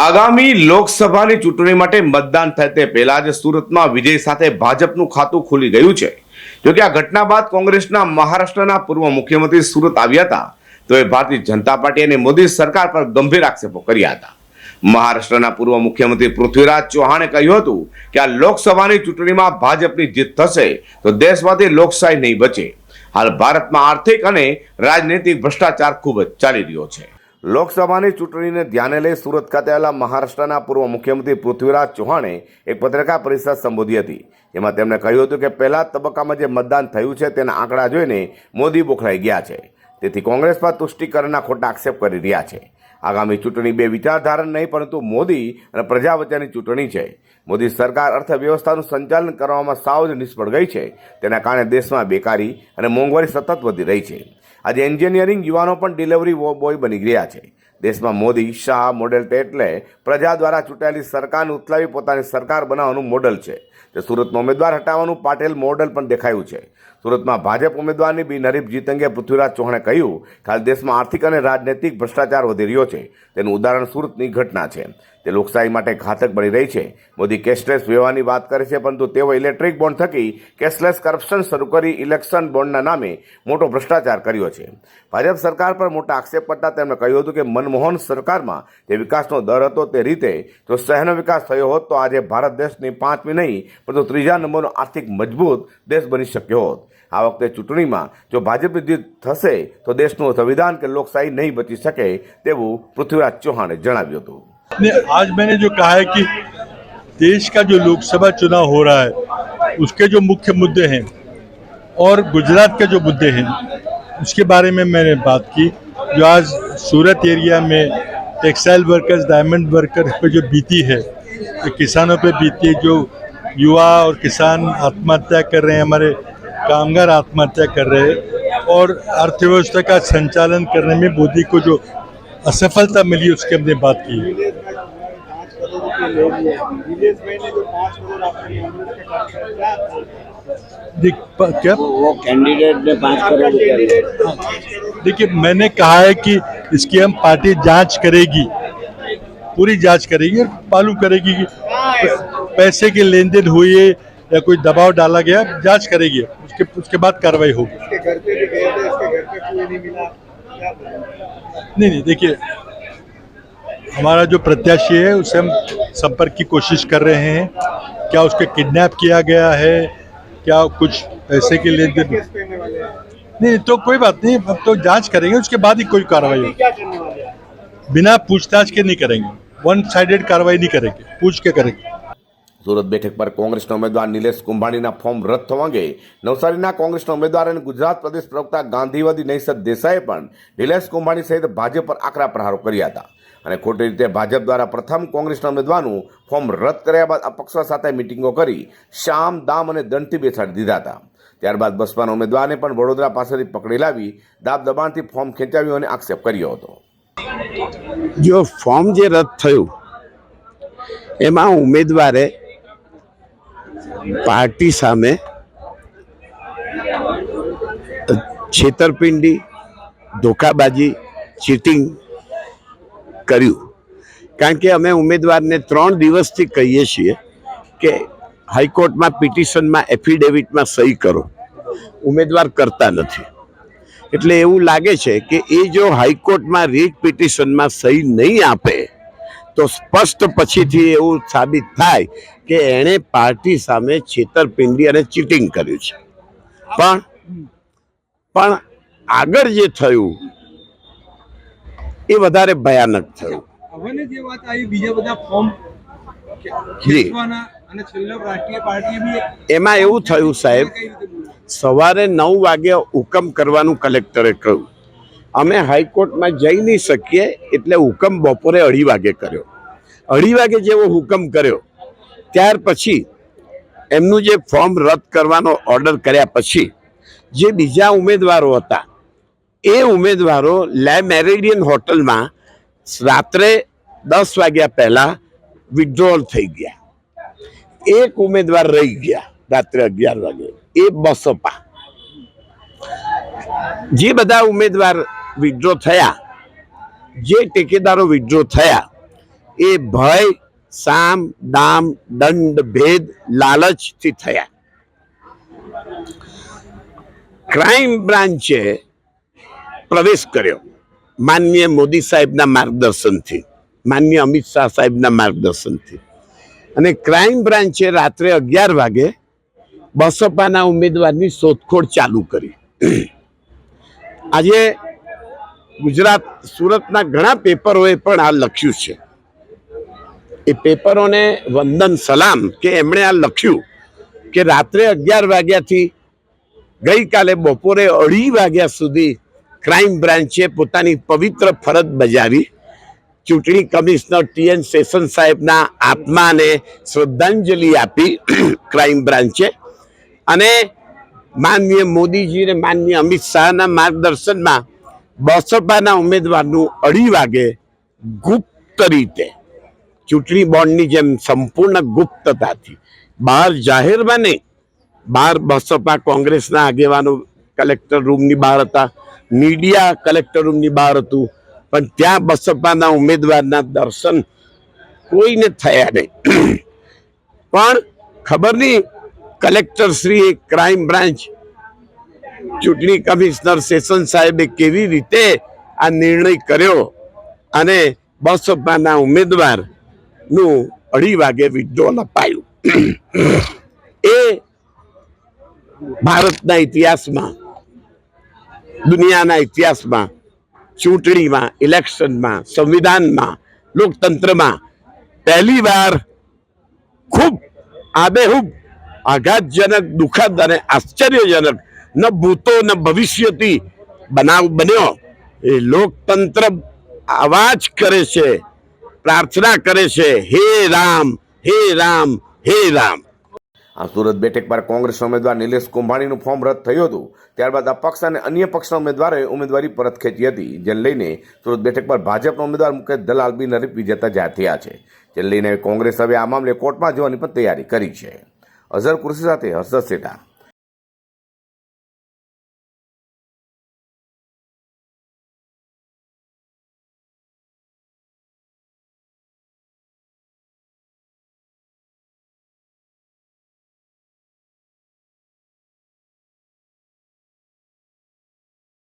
આગામી લોકસભાની ચૂંટણી માટે મતદાન થાય તે પહેલા જ સુરતમાં વિજય સાથે ભાજપનું ખાતું ખુલી ગયું છે. જોકે આ ઘટના બાદ કોંગ્રેસના મહારાષ્ટ્રના પૂર્વ મુખ્યમંત્રી સુરત આવ્યા હતા. તો એ ભારતીય જનતા પાર્ટી અને મોદી સરકાર પર ગંભીર આક્ષેપો કર્યા હતા. મહારાષ્ટ્રના પૂર્વ મુખ્યમંત્રી પૃથ્વીરાજ ચૌહાણે કહ્યું હતું કે આ લોકસભાની ચૂંટણીમાં ભાજપની જીત થશે તો દેશમાંથી લોકશાહી નહીં બચે. હાલ ભારતમાં આર્થિક અને રાજનૈતિક ભ્રષ્ટાચાર ખૂબ જ ચાલી રહ્યો છે. લોકસભાની ચૂંટણીને ધ્યાને લઈ સુરત ખાતે આવેલા મહારાષ્ટ્રના પૂર્વ મુખ્યમંત્રી પૃથ્વીરાજ ચૌહાણે એક પત્રકાર પરિષદ સંબોધી હતી. જેમાં તેમણે કહ્યું હતું કે પહેલા તબક્કામાં જે મતદાન થયું છે તેના આંકડા જોઈને મોદી બોખલાઈ ગયા છે. તેથી કોંગ્રેસ પર તુષ્ટિકરણના ખોટા આક્ષેપ કરી રહ્યા છે. આગામી ચૂંટણી બે વિચારધારા નહીં, પરંતુ મોદી અને પ્રજા વચ્ચેની ચૂંટણી છે. મોદી સરકાર અર્થવ્યવસ્થાનું સંચાલન કરવામાં સાવ જ નિષ્ફળ ગઈ છે. તેના કારણે દેશમાં બેકારી અને મોંઘવારી સતત વધી રહી છે. આજે એન્જિનિયરિંગ યુવાનો પણ ડિલિવરી બોય બની ગયા છે. દેશમાં મોદી, શાહ, મોડેલ એટલે પ્રજા દ્વારા ચૂંટાયેલી સરકારને ઉથલાવી પોતાની સરકાર બનાવવાનું મોડલ છે. તે સુરતનો ઉમેદવાર હટાવવાનું પાટેલ મોડલ પણ દેખાયું છે. સુરતમાં ભાજપ ઉમેદવારની બિનહરીફ જીત અંગે પૃથ્વીરાજ ચૌહાણે કહ્યું કે હાલ દેશમાં આર્થિક અને રાજનૈતિક ભ્રષ્ટાચાર વધી રહ્યો છે. તેનું ઉદાહરણ સુરતની ઘટના છે. તે લોકશાહી માટે ઘાતક બની રહી છે. મોદી કેશલેસ વ્યવહારની વાત કરે છે, પરંતુ તેઓ ઇલેક્ટ્રિક બોન્ડ થકી કેશલેસ કરપ્શન શરૂ કરી ઇલેક્શન બોન્ડના નામે મોટો ભ્રષ્ટાચાર કર્યો છે. ભાજપ સરકાર પર મોટા આક્ષેપ કરતા તેમણે કહ્યું હતું કે મનમોહન સરકારમાં જે વિકાસનો દર હતો તે રીતે જો શહેરનો વિકાસ થયો હોત તો આજે ભારત દેશની પાંચમી નહીં, પરંતુ ત્રીજા નંબરનો આર્થિક મજબૂત દેશ બની શક્યો હોત. આ વખતે ચૂંટણીમાં જો ભાજપની જીત થશે તો દેશનું સંવિધાન કે લોકશાહી નહીં બચી શકે તેવું પૃથ્વીરાજ ચૌહાણે જણાવ્યું હતું ने आज मैंने जो कहा है कि देश का जो लोकसभा चुनाव हो रहा है उसके जो मुख्य मुद्दे हैं और गुजरात के जो मुद्दे हैं उसके बारे में मैंने बात की जो आज सूरत एरिया में टेक्सटाइल वर्कर्स डायमंड वर्कर पे जो बीती है तो किसानों पे बीती है जो युवा और किसान आत्महत्या कर रहे हैं हमारे कामगार आत्महत्या कर रहे हैं और अर्थव्यवस्था का संचालन करने में मोदी को जो असफलता मिली उसकी हमने बात की। विदेश में जो पाँच करोड़ आपने कांग्रेस के क्या? वो कैंडिडेट ने पाँच करोड़ देखिए मैंने कहा है कि इसकी हम पार्टी जाँच करेगी पूरी जाँच करेगी और मालूम करेगी कि पैसे के लेन देन हुई है या कोई दबाव डाला गया जाँच करेगी। उसके उसके बाद कार्रवाई होगी। इसके घर पे भी गए थे इसके घर पे कोई नहीं मिला। क्या नहीं नहीं देखिए हमारा जो प्रत्याशी है उसे हम संपर्क की कोशिश कर रहे हैं। क्या उसके किडनैप किया गया है? क्या कुछ पैसे के लेन देन नहीं तो कोई बात नहीं अब तो जाँच करेंगे उसके बाद ही कोई कार्रवाई होगी। बिना पूछताछ के नहीं करेंगे। वन साइडेड कार्रवाई नहीं करेंगे पूछ के करेंगे। સુરત બેઠક પર કોંગ્રેસના ઉમેદવાર નિલેશ કુંભાણીના ફોર્મ રદ થવા અંગે નવસારીના કોંગ્રેસના ઉમેદવાર અને ગુજરાત પ્રદેશ પ્રવક્તા ગાંધીવાદી નૈસદ દેસાઈએ પણ નિલેશ કુંભાણી સહિત ભાજપ પર આકરા પ્રહારો કર્યા હતા. અને ખોટી રીતે ભાજપ દ્વારા પ્રથમ કોંગ્રેસના ઉમેદવારનું ફોર્મ રદ કર્યા બાદ અપક્ષ સાથે મિટિંગો કરી શામ, દામ અને દંડથી બેસાડી દીધા હતા. ત્યારબાદ બસપાના ઉમેદવારને પણ વડોદરા પાસેથી પકડી લાવી દાબ દબાણથી ફોર્મ ખેંચાવ્યું અને આક્ષેપ કર્યો હતો. જો ફોર્મ જે રદ થયું, એમાં ઉમેદવારે પાર્ટી સામે છેતરપિંડી, ધોખાબાજી, ચીટિંગ કર્યું. કારણ કે અમે ઉમેદવારને ત્રણ દિવસથી કહીએ છીએ કે હાઈકોર્ટમાં પિટિશનમાં, એફિડેવિટમાં સહી કરો. ઉમેદવાર કરતા નથી. એટલે એવું લાગે છે કે એ જો હાઈકોર્ટમાં રીટ પિટિશનમાં સહી નહીં આપે તો સ્પષ્ટ પછીથી એવું સાબિત થાય કે એણે પાર્ટી સામે છેતરપિંડી અને ચીટિંગ કર્યું છે. પણ પણ આગળ જે થયું એ વધારે ભયાનક થયું. જે વાત આવી બીજા બધા ફોર્મ એમાં એવું થયું સાહેબ? સવારે નવ વાગે હુકમ કરવાનું કલેક્ટરે કહ્યું. અમે હાઈકોર્ટમાં જઈ નહીં શકીએ એટલે હુકમ બપોરે અઢી વાગે કર્યો. અઢી વાગે જેવો હુકમ કર્યો, ત્યાર પછી એમનું જે ફોર્મ રદ કરવાનો ઓર્ડર કર્યા પછી જે બીજા ઉમેદવારો હતા, એ ઉમેદવારો લે મેરેડિયન હોટલમાં રાત્રે દસ વાગ્યા પહેલાં વિડ્રોલ થઈ ગયા. એક ઉમેદવાર રહી ગયા રાત્રે અગિયાર વાગે, એ બસપા. જે બધા ઉમેદવાર વિડ્રો થયા, જે ટેકેદારો વિડ્રો થયા, એ ભય, સામ, દામ, દંડ, ભેદ, લાલચથી થયા. ક્રાઇમ બ્રાન્ચે પ્રવેશ કર્યો માનનીય મોદી સાહેબના માર્ગદર્શનથી, માનનીય અમિત શાહ સાહેબના માર્ગદર્શનથી. અને ક્રાઇમ બ્રાન્ચે રાત્રે અગિયાર વાગે બસપાના ઉમેદવારની શોધખોળ ચાલુ કરી. આજે ગુજરાત, સુરતના ઘણા પેપરોએ પણ આ લખ્યું છે. એ પેપરોને વંદન સલામ કે એમણે આ લખ્યું કે રાત્રે અગિયાર વાગ્યાથી ગઈકાલે બપોરે અઢી વાગ્યા સુધી ક્રાઇમ બ્રાન્ચે પોતાની પવિત્ર ફરજ બજાવી. ચૂંટણી કમિશનર ટીએન સેશન સાહેબના આત્માને શ્રદ્ધાંજલિ આપી ક્રાઇમ બ્રાન્ચે. અને માનનીય મોદીજી અને માનનીય અમિત શાહના માર્ગદર્શનમાં બસપાના ઉમેદવારનું અઢી વાગે ગુપ્ત રીતે, ચૂંટણી બોન્ડની જેમ સંપૂર્ણ ગુપ્તતાથી, બહાર જાહેરમાં નહીં, બહાર બસપા કોંગ્રેસના આગેવાનો કલેક્ટર રૂમની બહાર હતા, મીડિયા કલેક્ટર રૂમની બહાર હતું, પણ ત્યાં બસપાના ઉમેદવારના દર્શન કોઈને થયા નહીં. પણ ખબર નહીં કલેક્ટર શ્રી ક્રાઇમ બ્રાન્ચ ચૂંટણી કમિશનર સેશન સાહેબે કેવી રીતે આ નિર્ણય કર્યો અને બસપાના ઉમેદવારનું અઢી વાગે વિડ્રોલ અપાયું. એ ભારતના ઇતિહાસમાં, દુનિયાના ઇતિહાસમાં, ચૂંટણીમાં, ઇલેક્શનમાં, સંવિધાનમાં, લોકતંત્રમાં પહેલી વાર ખૂબ આબેહૂબ આઘાતજનક, દુઃખદ અને આશ્ચર્યજનક ન ભૂતો, ન ભવિષ્યથી બનાવ બન્યો. એ લોકતંત્ર અવાજ કરે છે, પ્રાર્થના કરે છે, હે રામ હે રામ હે રામ. આ સુરત બેઠક પર કોંગ્રેસ ઉમેદવાર નિલેશ કુંભાણીનું ફોર્મ રદ થયું હતું. ત્યારબાદ અપક્ષ અને અન્ય પક્ષના ઉમેદવારોએ ઉમેદવારી પરત ખેંચી હતી, જેને લઈને સુરત બેઠક પર ભાજપના ઉમેદવાર મુકેશ દલાલ બિનહરીફ વિજેતા જાહેર થયા છે, જેને લઈને કોંગ્રેસ હવે આ મામલે કોર્ટમાં જવાની પણ તૈયારી કરી છે. અઝર કુર્સી સાથે હર્ષદ સેઠા